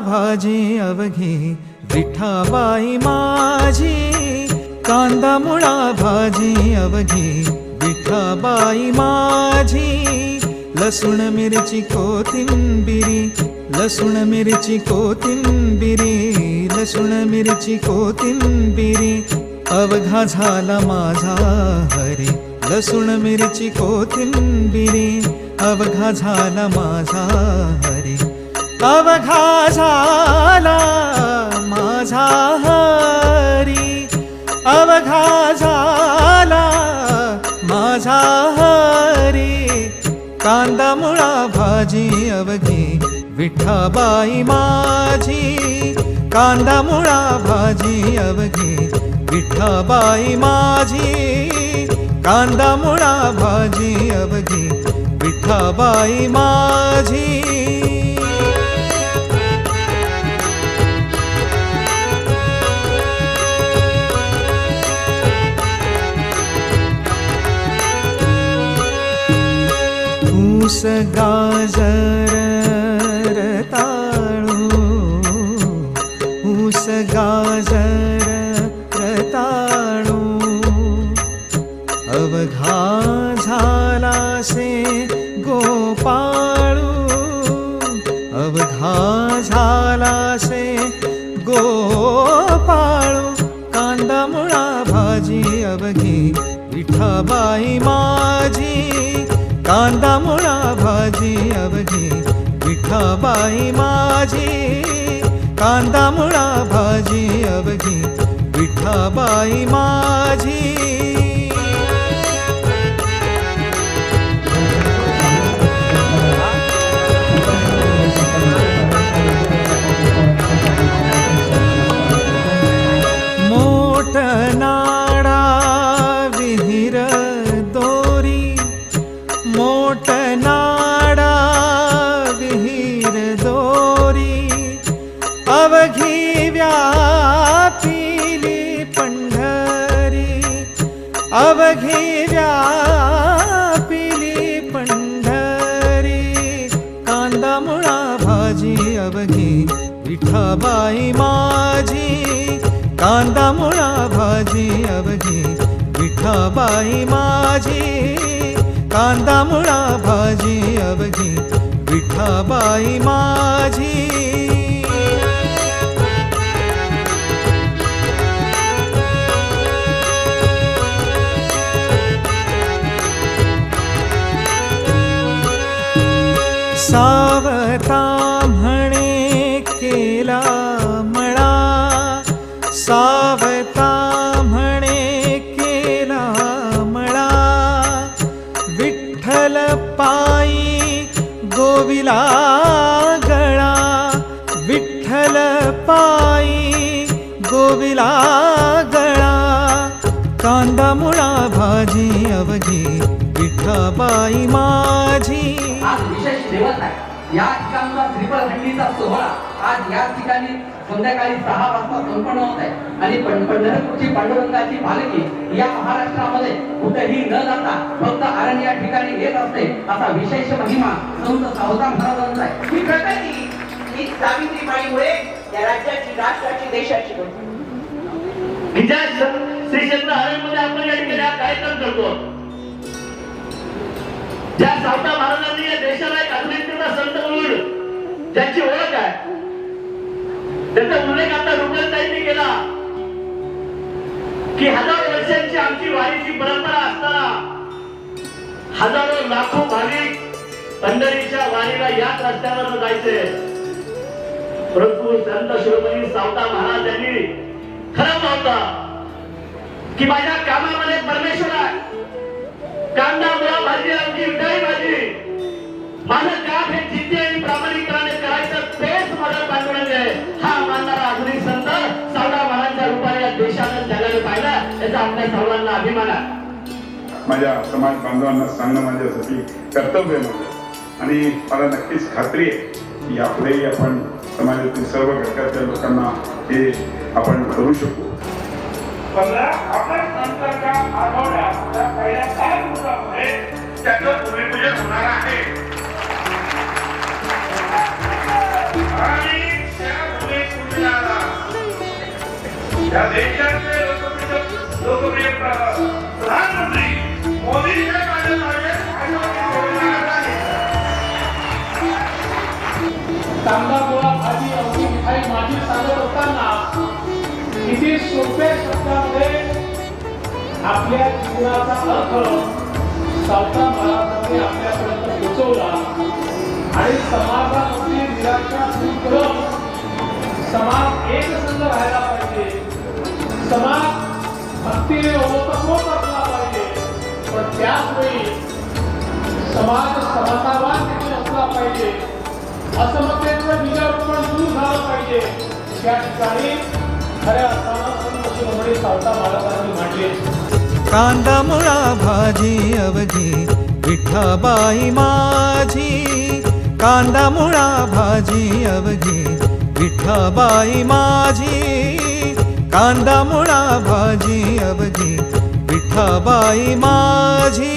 भाजी अवघी विठाबाई माझी. कांदा मुळा भाजी अवघी विठाबाई माझी. लसूण मिरची कोथिंबिरी लसूण मिरची कोथिंबिरी लसूण मिरची कोथिंबिरी. अवघा झाला माझा हरी लसूण मिरची कोथिंबिरी. अवघा झाला माझा हरी. अवघा झाला माझा हरी. अवघा झाला माझा हरी. कांदा मुळा भाजी अवघी विठाबाई माझी. कांदा मुळा भाजी अवघी विठाबाई माझी. कांदा मुळा भाजी अवघी विठाबाई माझी. गाजर रताळू ऊस गाजर रताळू अवघा झाला से गोपाळू अवघा झाला से गोपाळू. कांदा मुळा भाजी अवघी विठाबाई माझी कांदा मुळा भाजी अवघी विठाबाई माझी. कांदा मुळा भाजी अवघी विठाबाई माझी. मोठ ना अवघी व्यापिली पंढरी कांदा मुळा भाजी अवघी विठाबाई माझी. कांदा मुळा भाजी अवघी विठाबाई माझी. कांदा मुळा भाजी अवघी विठाबाई माझी. सावता म्हणे केला मळा. सावता म्हणे केला मळा. विठ्ठल पायी गोविला गळा. विठ्ठल पायी गोविला गळा. कांदा मुळा भाजी अवघी विठाबाई माझी. आज विशेष दिवस आहे. या ठिकाणचा श्रीफळ थंडीचा सोहळा आज या ठिकाणी संध्याकाळी सहा वाजता संपन्न होत आहे. आणि पंढरपूरची पांडुरंगाची पालखी या महाराष्ट्रामध्ये कुठेही न जाता फक्त आरण या ठिकाणी येत असते असा विशेष महिमा संत सावता महाराजांचा आहे. ही प्रगती ही सावित्रीबाईमुळे या राज्याची राष्ट्राची देशाची होती विजय श्री क्षेत्र हरणमध्ये आपण या ठिकाणी हा कार्यक्रम करतो ज्या सावता महाराजांनी या देशाला एक आधुनिकतेचा संत म्हणून ज्याची ओळख आहे त्याचा उल्लेख आता रुग्णताईंनी केला. की हजारो वर्षांची आमची वारीची परंपरा असताना हजारो लाखो भाविक पंढरीच्या वारीला याच रस्त्यावर जायचे. परंतु संत शिरोमणी सावता महाराज यांनी ठरवलं होतं की माझ्या कामामध्ये परमेश्वर आहे. माझं काम हे जिद्दी आणि प्रामाणिकपणाने करायचं तेच माझं आहे हा मानणारा आधुनिक संत सावडा महाराजांच्या रूपाने या देशानं जगाला पाहिला याचा आपल्या सर्वांना अभिमान आहे. माझ्या समाज बांधवांना सांगणं माझ्यासाठी कर्तव्य आहे. माझं आणि मला नक्कीच खात्री आहे की यापुढेही आपण समाजातील सर्व घटकाच्या लोकांना हे आपण करू शकू. पंधरा आपण नंतरच्या आठवड्यात पहिल्या दिवसामध्ये त्याचं भूमिपूजन होणार आहे. या देशाचे लोकप्रिय लोकप्रिय प्रधानमंत्री मोदींच्या कांदा पोळा भाजी अवघी मिठाई माझी सांगत असताना किती सोप्या शब्दामध्ये आपल्या जीवनाचा अर्थ सावता महाराजांनी आपल्यापर्यंत पोहोचवला आणि समाजामध्ये निराशा दूर करून समाज एकसंध राहायला पाहिजे. समाज भक्तीने ओतप्रोत असला पाहिजे. पण त्याचवेळी समाज समाजावाद देखील असला पाहिजे. असमतेचं बीजारोपण दूर झालं पाहिजे. त्या ठिकाणी खऱ्या अर्थानं संत शिरोमणी सावता महाराजांनी मांडले. कांदा मुळा भाजी अवधी विठाबाई माझी. कांदा मुळा भाजी अवघी विठाबाई माझी. कांदा मुळा भाजी अवजी विठाबाई माझी.